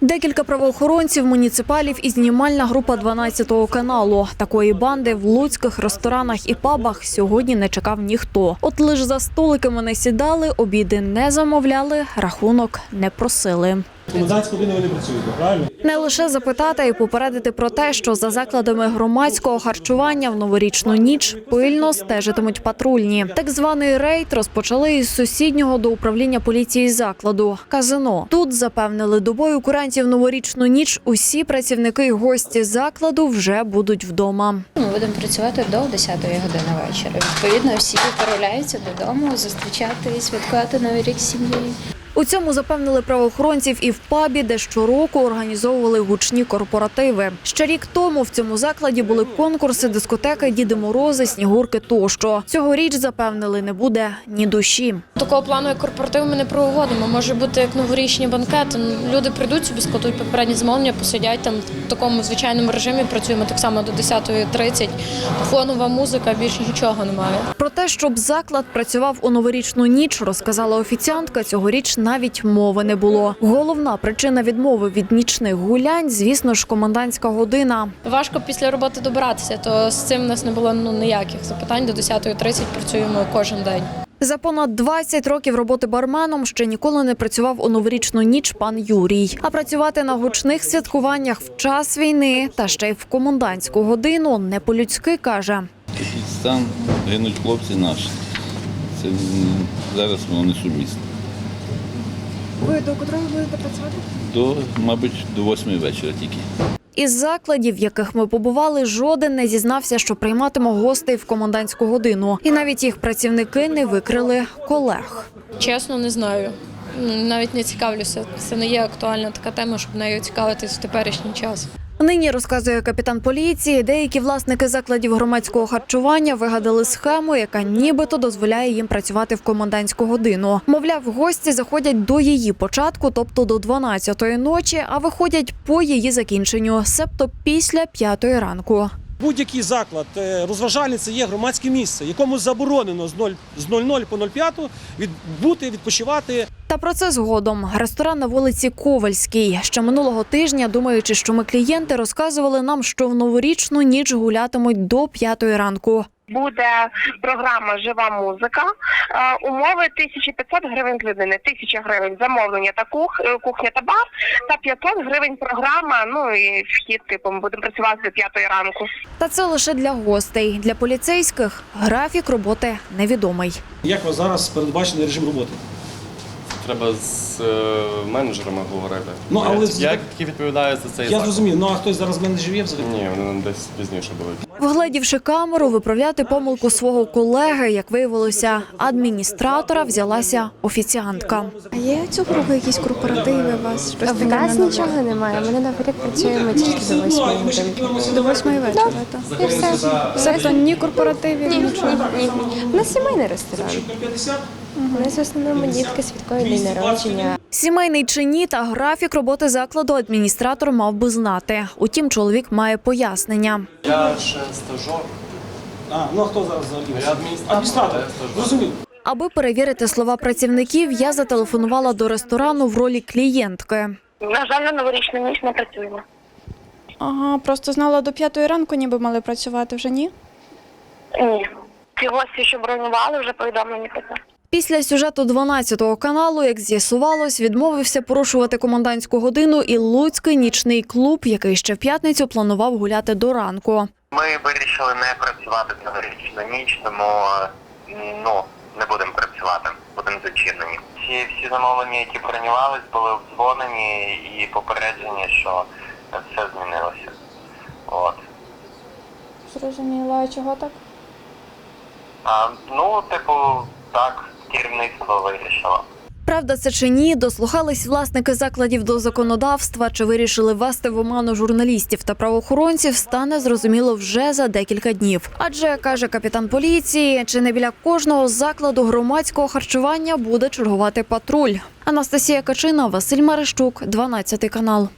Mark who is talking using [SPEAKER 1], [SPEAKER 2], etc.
[SPEAKER 1] Декілька правоохоронців, муніципалів і знімальна група 12-го каналу. Такої банди в луцьких ресторанах і пабах сьогодні не чекав ніхто. От лиш за столиками не сідали, обіди не замовляли, рахунок не просили.
[SPEAKER 2] Комендантську годину ви не працюєте, правильно?
[SPEAKER 1] Не лише запитати і попередити про те, що за закладами громадського харчування в новорічну ніч пильно стежитимуть патрульні. Так званий рейд розпочали із сусіднього до управління поліції закладу казино. Тут запевнили добою курантів новорічну ніч. Усі працівники і гості закладу вже будуть вдома.
[SPEAKER 3] Ми будемо працювати до 10 години вечора. Відповідно, всі відправляються додому зустрічати і святкувати новий рік з сім'єю.
[SPEAKER 1] У цьому запевнили правоохоронців і в пабі, де щороку організовували гучні корпоративи. Ще рік тому в цьому закладі були конкурси, дискотеки, діди морози, снігурки тощо. Цьогоріч запевнили, не буде ні душі.
[SPEAKER 4] Такого плану, як корпоратив, ми не проводимо. Може бути як новорічні банкети. Ну, Люди прийдуть собі, складуть попередні замовлення, посидять там в такому звичайному режимі. Працюємо так само до 10.30. Фонова музика, більше нічого немає.
[SPEAKER 1] Про те, щоб заклад працював у новорічну ніч, розказала офіціантка. Цьогоріч навіть мови не було. Головна причина відмови від нічних гулянь, звісно ж, комендантська година.
[SPEAKER 4] Важко після роботи добиратися, то з цим у нас не було ну ніяких запитань. До 10.30 працюємо кожен день.
[SPEAKER 1] За понад 20 років роботи барменом ще ніколи не працював у новорічну ніч пан Юрій. А працювати на гучних святкуваннях в час війни та ще й в комендантську годину не по-людськи каже.
[SPEAKER 5] Стан гинуть хлопці наші. Це зараз воно не сумісно.
[SPEAKER 6] Ви до котрого будете працювати?
[SPEAKER 5] До, мабуть, до восьмої вечора тільки.
[SPEAKER 1] Із закладів, в яких ми побували, жоден не зізнався, що прийматиме гостей в комендантську годину. І навіть їх працівники не викрили колег.
[SPEAKER 4] Чесно, не знаю. Навіть не цікавлюся. Це не є актуальна така тема, щоб нею цікавитись в теперішній час.
[SPEAKER 1] Нині розказує капітан поліції. Деякі власники закладів громадського харчування вигадали схему, яка нібито дозволяє їм працювати в комендантську годину. Мовляв, гості заходять до її початку, тобто до 12-ї ночі, а виходять по її закінченню, себто після 5-ї ранку.
[SPEAKER 2] Будь-який заклад е, розважальний це є громадське місце, якому заборонено з 0, з 00 по 05 від, бути, відпочивати.
[SPEAKER 1] Та про це згодом. Ресторан на вулиці Ковальській. Ще минулого тижня, думаючи, що ми клієнти, розказували нам, що в новорічну ніч гулятимуть до 5-ї ранку.
[SPEAKER 7] Буде програма Жива музика. Е, Умови 1500 гривень з людини, 1000 гривень замовлення та кух, е, кухня та бар, та 500 гривень програма. Ну і вхід, типу, ми будемо працювати до 5 ранку.
[SPEAKER 1] Та це лише для гостей. Для поліцейських графік роботи невідомий.
[SPEAKER 2] Як у вас зараз передбачений режим роботи?
[SPEAKER 8] Треба з е, менеджерами говорити.
[SPEAKER 2] Ну, але
[SPEAKER 8] Я-
[SPEAKER 2] з-
[SPEAKER 8] я які відповідаю за цей
[SPEAKER 2] Я
[SPEAKER 8] заклад.
[SPEAKER 2] зрозумів, ну а хтось зараз в мене живе взагалі?
[SPEAKER 8] Ні, вони десь пізніше будуть.
[SPEAKER 1] Вгледівши камеру, виправляти помилку свого колеги, як виявилося, адміністратора взялася офіціантка.
[SPEAKER 6] А є цього року якісь корпоративи у вас? Щось
[SPEAKER 9] В
[SPEAKER 6] таке
[SPEAKER 9] нас
[SPEAKER 6] на
[SPEAKER 9] нічого немає. Ми наперед працюємо тільки до восьмої годинки.
[SPEAKER 6] До восьмої вечора, так?
[SPEAKER 9] І все.
[SPEAKER 6] Тобто ні корпоративів,
[SPEAKER 9] Ні,
[SPEAKER 6] нічого.
[SPEAKER 9] ні. У нас сімейний ресторан. У нас в основному дітки святкують день народження.
[SPEAKER 1] Сімейний чи ні та графік роботи закладу адміністратор мав би знати. Утім, чоловік має пояснення.
[SPEAKER 8] Я ще стажор.
[SPEAKER 2] А, ну а хто зараз взагалі?
[SPEAKER 8] Я адміністратор,
[SPEAKER 2] Адміністратор.
[SPEAKER 8] я.
[SPEAKER 2] Зрозумів.
[SPEAKER 1] Аби перевірити слова працівників, я зателефонувала до ресторану в ролі клієнтки.
[SPEAKER 7] На жаль, на новорічну ніч не працюємо.
[SPEAKER 6] Ага, просто знала до п'ятої ранку, ніби мали працювати вже ні.
[SPEAKER 7] Ні. Ці гості, що бронювали, вже повідомлені про це.
[SPEAKER 1] Після сюжету 12-го каналу, як з'ясувалось, відмовився порушувати комендантську годину і Луцький нічний клуб, який ще в п'ятницю планував гуляти до ранку.
[SPEAKER 10] Ми вирішили не працювати новорічну ніч, тому ну не будемо працювати, будемо зачинені. Всі всі замовлення, які бронювались, були обдзвонені і попереджені, що все змінилося. От.
[SPEAKER 6] Зрозуміла, а чого так?
[SPEAKER 10] А, ну, типу, так, керівництво вирішило.
[SPEAKER 1] Правда, це чи ні, дослухались власники закладів до законодавства чи вирішили ввести в оману журналістів та правоохоронців, стане зрозуміло вже за декілька днів. Адже каже капітан поліції, чи не біля кожного закладу громадського харчування буде чергувати патруль. Анастасія Качина, Василь Марищук, 12 канал.